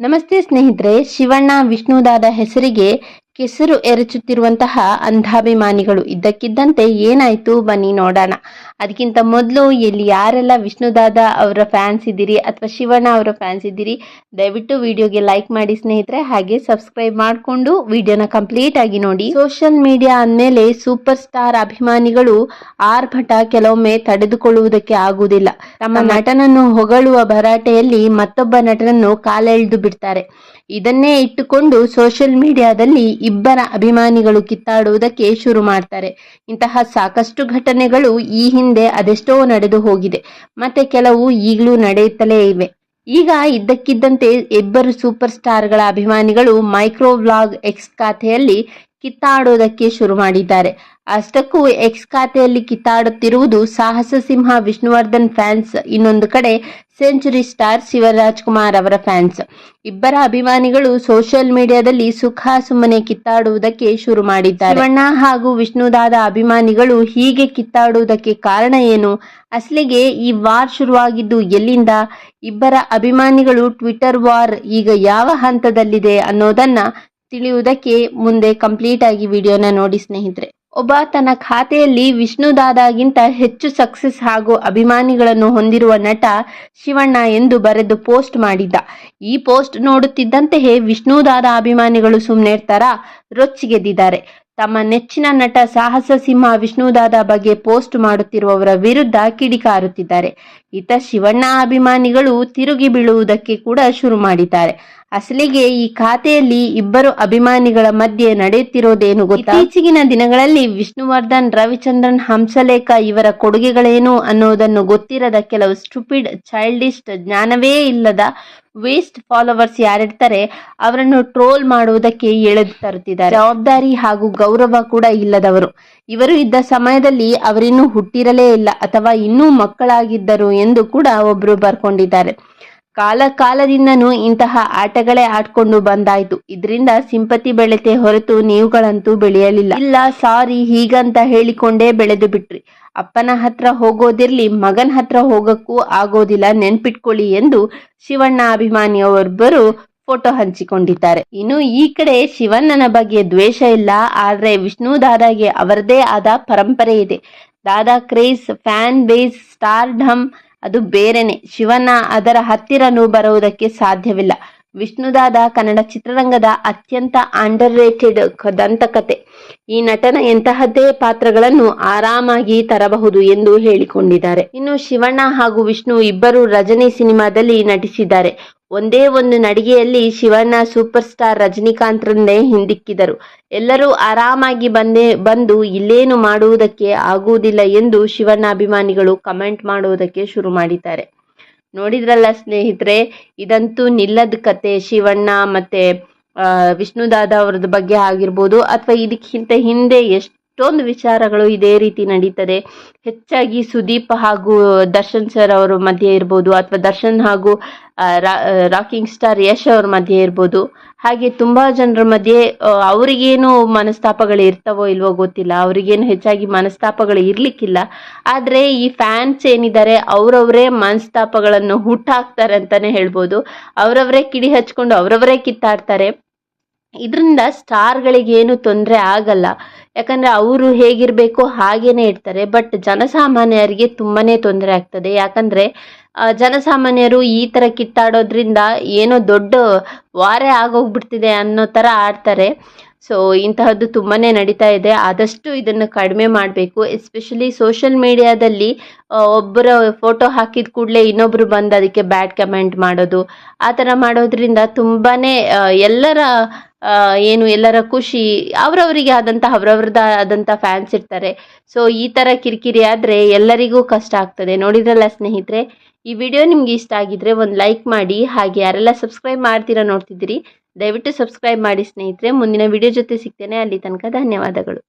ನಮಸ್ತೆ ಸ್ನೇಹಿತರೆ ಶಿವಣ್ಣ ವಿಷ್ಣುದಾದ ಹೆಸರಿಗೆ ಕೆಸರು ಎರಚುತ್ತಿರುವಂತಹ ಅಂಧಾಭಿಮಾನಿಗಳು ಇದ್ದಕ್ಕಿದ್ದಂತೆ ಏನಾಯ್ತು ಬನ್ನಿ ನೋಡೋಣ. ಅದಕ್ಕಿಂತ ಮೊದಲು ಎಲ್ಲಿ ಯಾರೆಲ್ಲ ವಿಷ್ಣುದಾದ ಅವರ ಫ್ಯಾನ್ಸ್ ಇದ್ದೀರಿ ಅಥವಾ ಶಿವಣ್ಣ ಅವರ ಫ್ಯಾನ್ಸ್ ಇದ್ದೀರಿ ದಯವಿಟ್ಟು ವಿಡಿಯೋಗೆ ಲೈಕ್ ಮಾಡಿ ಸ್ನೇಹಿತರೆ ಹಾಗೆ ಸಬ್ಸ್ಕ್ರೈಬ್ ಮಾಡಿಕೊಂಡು ವಿಡಿಯೋನ ಕಂಪ್ಲೀಟ್ ಆಗಿ ನೋಡಿ. ಸೋಷಿಯಲ್ ಮೀಡಿಯಾ ಅಂದಮೇಲೆ ಸೂಪರ್ ಸ್ಟಾರ್ ಅಭಿಮಾನಿಗಳು ಆರ್ಭಟ ಕೆಲವೊಮ್ಮೆ ತಡೆದುಕೊಳ್ಳುವುದಕ್ಕೆ ಆಗುವುದಿಲ್ಲ. ತಮ್ಮ ನಟನನ್ನು ಹೊಗಳುವ ಭರಾಟೆಯಲ್ಲಿ ಮತ್ತೊಬ್ಬ ನಟನನ್ನು ಕಾಲೆಳೆದು ಬಿಡ್ತಾರೆ. ಇದನ್ನೇ ಇಟ್ಟುಕೊಂಡು ಸೋಷಿಯಲ್ ಮೀಡಿಯಾದಲ್ಲಿ ಇಬ್ಬರ ಅಭಿಮಾನಿಗಳು ಕಿತ್ತಾಡುವುದಕ್ಕೆ ಶುರು ಮಾಡ್ತಾರೆ. ಇಂತಹ ಸಾಕಷ್ಟು ಘಟನೆಗಳು ಈ ಹಿಂದೆ ಅದೆಷ್ಟೋ ನಡೆದು ಹೋಗಿದೆ. ಮತ್ತೆ ಕೆಲವು ಈಗಲೂ ನಡೆಯುತ್ತಲೇ ಇವೆ. ಈಗ ಇದ್ದಕ್ಕಿದ್ದಂತೆ ಇಬ್ಬರು ಸೂಪರ್ ಸ್ಟಾರ್ಗಳ ಅಭಿಮಾನಿಗಳು ಮೈಕ್ರೋ ವ್ಲಾಗ್ ಎಕ್ಸ್ ಖಾತೆಯಲ್ಲಿ ಕಿತ್ತಾಡೋದಕ್ಕೆ ಶುರು ಮಾಡಿದ್ದಾರೆ. ಅಷ್ಟಕ್ಕೂ ಎಕ್ಸ್ ಖಾತೆಯಲ್ಲಿ ಕಿತ್ತಾಡುತ್ತಿರುವುದು ಸಾಹಸ ಸಿಂಹ ವಿಷ್ಣುವರ್ಧನ್ ಫ್ಯಾನ್ಸ್. ಇನ್ನೊಂದು ಕಡೆ ಸೆಂಚುರಿ ಸ್ಟಾರ್ ಶಿವರಾಜ್ ಕುಮಾರ್ ಅವರ ಫ್ಯಾನ್ಸ್. ಇಬ್ಬರ ಅಭಿಮಾನಿಗಳು ಸೋಷಿಯಲ್ ಮೀಡಿಯಾದಲ್ಲಿ ಸುಖ ಸುಮ್ಮನೆ ಕಿತ್ತಾಡುವುದಕ್ಕೆ ಶುರು ಮಾಡಿದ್ದಾರೆ. ಶಿವಣ್ಣ ಹಾಗೂ ವಿಷ್ಣುದಾದ ಅಭಿಮಾನಿಗಳು ಹೀಗೆ ಕಿತ್ತಾಡುವುದಕ್ಕೆ ಕಾರಣ ಏನು? ಅಸಲಿಗೆ ಈ ವಾರ್ ಶುರುವಾಗಿದ್ದು ಎಲ್ಲಿಂದ? ಇಬ್ಬರ ಅಭಿಮಾನಿಗಳು ಟ್ವಿಟರ್ ವಾರ್ ಈಗ ಯಾವ ಹಂತದಲ್ಲಿದೆ ಅನ್ನೋದನ್ನ ತಿಳಿಯುವುದಕ್ಕೆ ಮುಂದೆ ಕಂಪ್ಲೀಟ್ ಆಗಿ ವಿಡಿಯೋನ ನೋಡಿ ಸ್ನೇಹಿತರೆ. ಒಬ್ಬ ತನ್ನ ಖಾತೆಯಲ್ಲಿ ವಿಷ್ಣುದಾದಾಗಿಂತ ಹೆಚ್ಚು ಸಕ್ಸಸ್ ಹಾಗೂ ಅಭಿಮಾನಿಗಳನ್ನು ಹೊಂದಿರುವ ನಟ ಶಿವಣ್ಣ ಎಂದು ಬರೆದು ಪೋಸ್ಟ್ ಮಾಡಿದ್ದ. ಈ ಪೋಸ್ಟ್ ನೋಡುತ್ತಿದ್ದಂತೆಯೇ ವಿಷ್ಣುದಾದ ಅಭಿಮಾನಿಗಳು ಸುಮ್ಮನೆ ಇರ್ತಾರಾ ರೊಚ್ಚಿಗೆದ್ದಿದ್ದಾರೆ. ತಮ್ಮ ನೆಚ್ಚಿನ ನಟ ಸಾಹಸ ಸಿಂಹ ವಿಷ್ಣುದಾದ ಬಗ್ಗೆ ಪೋಸ್ಟ್ ಮಾಡುತ್ತಿರುವವರ ವಿರುದ್ಧ ಕಿಡಿಕಾರುತ್ತಿದ್ದಾರೆ. ಇತ ಶಿವಣ್ಣ ಅಭಿಮಾನಿಗಳು ತಿರುಗಿ ಬೀಳುವುದಕ್ಕೆ ಕೂಡ ಶುರು ಮಾಡಿದ್ದಾರೆ. ಅಸಲಿಗೆ ಈ ಖಾತೆಯಲ್ಲಿ ಇಬ್ಬರು ಅಭಿಮಾನಿಗಳ ಮಧ್ಯೆ ನಡೆಯುತ್ತಿರೋದೇನು ಗೊತ್ತಾ? ಇತ್ತೀಚೆಗಿನ ದಿನಗಳಲ್ಲಿ ವಿಷ್ಣುವರ್ಧನ್, ರವಿಚಂದ್ರನ್, ಹಂಸಲೇಖ ಇವರ ಕೊಡುಗೆಗಳೇನು ಅನ್ನೋದನ್ನು ಗೊತ್ತಿರದ ಕೆಲವು ಸ್ಟುಪಿಡ್ ಚೈಲ್ಡಿಸ್ಟ್ ಜ್ಞಾನವೇ ಇಲ್ಲದ ವೇಸ್ಟ್ ಫಾಲೋವರ್ಸ್ ಯಾರಿರ್ತಾರೆ, ಅವರನ್ನು ಟ್ರೋಲ್ ಮಾಡುವುದಕ್ಕೆ ಎಳೆದು ತರುತ್ತಿದ್ದಾರೆ. ಜವಾಬ್ದಾರಿ ಹಾಗೂ ಗೌರವ ಕೂಡ ಇಲ್ಲದವರು. ಇವರು ಇದ್ದ ಸಮಯದಲ್ಲಿ ಅವರಿನ್ನೂ ಹುಟ್ಟಿರಲೇ ಇಲ್ಲ ಅಥವಾ ಇನ್ನೂ ಮಕ್ಕಳಾಗಿದ್ದರು ಎಂದು ಕೂಡ ಒಬ್ರು ಬರ್ಕೊಂಡಿದ್ದಾರೆ. ಕಾಲ ಕಾಲದಿಂದನೂ ಇಂತಹ ಆಟಗಳೇ ಆಡ್ಕೊಂಡು ಬಂದಾಯ್ತು. ಇದರಿಂದ ಸಿಂಪತಿ ಬೆಳೆತೆ ಹೊರತು ನೀವುಗಳಂತೂ ಬೆಳೆಯಲಿಲ್ಲ. ಇಲ್ಲ, ಸಾರಿ, ಹೀಗಂತ ಹೇಳಿಕೊಂಡೇ ಬೆಳೆದು ಬಿಟ್ರಿ. ಅಪ್ಪನ ಹತ್ರ ಹೋಗೋದಿರ್ಲಿ, ಮಗನ ಹತ್ರ ಹೋಗಕ್ಕೂ ಆಗೋದಿಲ್ಲ, ನೆನ್ಪಿಟ್ಕೊಳ್ಳಿ ಎಂದು ಶಿವಣ್ಣ ಅಭಿಮಾನಿಯವರೊಬ್ಬರು ಫೋಟೋ ಹಂಚಿಕೊಂಡಿದ್ದಾರೆ. ಇನ್ನು ಈ ಕಡೆ ಶಿವಣ್ಣನ ಬಗ್ಗೆ ದ್ವೇಷ ಇಲ್ಲ, ಆದ್ರೆ ವಿಷ್ಣು ದಾದಾಗೆ ಅವರದೇ ಆದ ಪರಂಪರೆ ಇದೆ. Dada craze, fan base stardom ಅದು ಬೇರೆನೆ. ಶಿವಣ್ಣ ಅದರ ಹತ್ತಿರನೂ ಬರುವುದಕ್ಕೆ ಸಾಧ್ಯವಿಲ್ಲ. ವಿಷ್ಣುದಾದ ಕನ್ನಡ ಚಿತ್ರರಂಗದ ಅತ್ಯಂತ ಅಂಡರ್ ರೇಟೆಡ್ ದಂತಕತೆ. ಈ ನಟನ ಎಂತಹದ್ದೇ ಪಾತ್ರಗಳನ್ನು ಆರಾಮಾಗಿ ತರಬಹುದು ಎಂದು ಹೇಳಿಕೊಂಡಿದ್ದಾರೆ. ಇನ್ನು ಶಿವಣ್ಣ ಹಾಗೂ ವಿಷ್ಣು ಇಬ್ಬರು ರಜನಿ ಸಿನಿಮಾದಲ್ಲಿ ನಟಿಸಿದ್ದಾರೆ. ಒಂದೇ ಒಂದು ನಡಿಗೆಯಲ್ಲಿ ಶಿವಣ್ಣ ಸೂಪರ್ ಸ್ಟಾರ್ ರಜನಿಕಾಂತ್ರನ್ನೇ ಹಿಂದಿಕ್ಕಿದರು. ಎಲ್ಲರೂ ಆರಾಮಾಗಿ ಬಂದೇ, ಬಂದು ಇಲ್ಲೇನು ಮಾಡುವುದಕ್ಕೆ ಆಗುವುದಿಲ್ಲ ಎಂದು ಶಿವಣ್ಣ ಅಭಿಮಾನಿಗಳು ಕಮೆಂಟ್ ಮಾಡುವುದಕ್ಕೆ ಶುರು ಮಾಡಿದ್ದಾರೆ. ನೋಡಿದ್ರಲ್ಲ ಸ್ನೇಹಿತರೆ, ಇದಂತೂ ನಿಲ್ಲದ ಕತೆ ಶಿವಣ್ಣ ಮತ್ತೆ ವಿಷ್ಣುದಾದ ಅವರದ ಬಗ್ಗೆ ಆಗಿರ್ಬೋದು ಅಥವಾ ಇದಕ್ಕಿಂತ ಹಿಂದೆ ಎಷ್ಟೊಂದು ವಿಚಾರಗಳು ಇದೇ ರೀತಿ ನಡೀತದೆ. ಹೆಚ್ಚಾಗಿ ಸುದೀಪ್ ಹಾಗೂ ದರ್ಶನ್ ಸರ್ ಅವರ ಮಧ್ಯೆ ಇರ್ಬೋದು ಅಥವಾ ದರ್ಶನ್ ಹಾಗೂ ರಾಕಿಂಗ್ ಸ್ಟಾರ್ ಯಶ್ ಅವ್ರ ಮಧ್ಯೆ ಇರ್ಬೋದು. ಹಾಗೆ ತುಂಬ ಜನರ ಮಧ್ಯೆ ಅವರಿಗೇನು ಮನಸ್ತಾಪಗಳು ಇರ್ತವೋ ಇಲ್ವೋ ಗೊತ್ತಿಲ್ಲ. ಅವರಿಗೇನು ಹೆಚ್ಚಾಗಿ ಮನಸ್ತಾಪಗಳು ಇರಲಿಕ್ಕಿಲ್ಲ. ಆದರೆ ಈ ಫ್ಯಾನ್ಸ್ ಏನಿದ್ದಾರೆ, ಅವರವರೇ ಮನಸ್ತಾಪಗಳನ್ನು ಹುಟ್ಟಾಕ್ತಾರೆ ಅಂತಲೇ ಹೇಳ್ಬೋದು. ಅವರವರೇ ಕಿಡಿ ಹಚ್ಕೊಂಡು ಅವರವರೇ ಕಿತ್ತಾಡ್ತಾರೆ. ಇದರಿಂದ ಸ್ಟಾರ್ಗಳಿಗೇನು ತೊಂದರೆ ಆಗಲ್ಲ. ಯಾಕಂದರೆ ಅವರು ಹೇಗಿರಬೇಕು ಹಾಗೇ ಇರ್ತಾರೆ. ಬಟ್ ಜನಸಾಮಾನ್ಯರಿಗೆ ತುಂಬಾ ತೊಂದರೆ ಆಗ್ತದೆ. ಯಾಕಂದರೆ ಜನಸಾಮಾನ್ಯರು ಈ ಥರ ಕಿತ್ತಾಡೋದ್ರಿಂದ ಏನೋ ದೊಡ್ಡ ವಾರೆ ಆಗೋಗ್ಬಿಡ್ತಿದೆ ಅನ್ನೋ ಥರ ಆಡ್ತಾರೆ. ಸೊ ಇಂತಹದ್ದು ತುಂಬಾ ನಡೀತಾ ಇದೆ. ಆದಷ್ಟು ಇದನ್ನು ಕಡಿಮೆ ಮಾಡಬೇಕು. ಎಸ್ಪೆಷಲಿ ಸೋಷಲ್ ಮೀಡಿಯಾದಲ್ಲಿ ಒಬ್ಬರ ಫೋಟೋ ಹಾಕಿದ ಕೂಡಲೇ ಇನ್ನೊಬ್ಬರು ಬಂದು ಅದಕ್ಕೆ ಬ್ಯಾಡ್ ಕಮೆಂಟ್ ಮಾಡೋದು, ಆ ಥರ ಮಾಡೋದ್ರಿಂದ ತುಂಬಾ ಎಲ್ಲರ ಏನು ಎಲ್ಲರ ಖುಷಿ, ಅವರವರಿಗೆ ಆದಂಥ ಅವರವ್ರದ್ದು ಆದಂತ ಫ್ಯಾನ್ಸ್ ಇರ್ತಾರೆ. ಸೊ ಈ ಥರ ಕಿರಿಕಿರಿ ಆದರೆ ಎಲ್ಲರಿಗೂ ಕಷ್ಟ ಆಗ್ತದೆ. ನೋಡಿದ್ರಲ್ಲ ಸ್ನೇಹಿತರೆ, ಈ ವಿಡಿಯೋ ನಿಮ್ಗೆ ಇಷ್ಟ ಆಗಿದ್ರೆ ಒಂದು ಲೈಕ್ ಮಾಡಿ, ಹಾಗೆ ಯಾರೆಲ್ಲ ಸಬ್ಸ್ಕ್ರೈಬ್ ಮಾಡ್ತೀರಾ ನೋಡ್ತಿದ್ದೀರಿ, ದಯವಿಟ್ಟು ಸಬ್ಸ್ಕ್ರೈಬ್ ಮಾಡಿ ಸ್ನೇಹಿತರೆ. ಮುಂದಿನ ವಿಡಿಯೋ ಜೊತೆ ಸಿಗ್ತೇನೆ. ಅಲ್ಲಿ ತನಕ ಧನ್ಯವಾದಗಳು.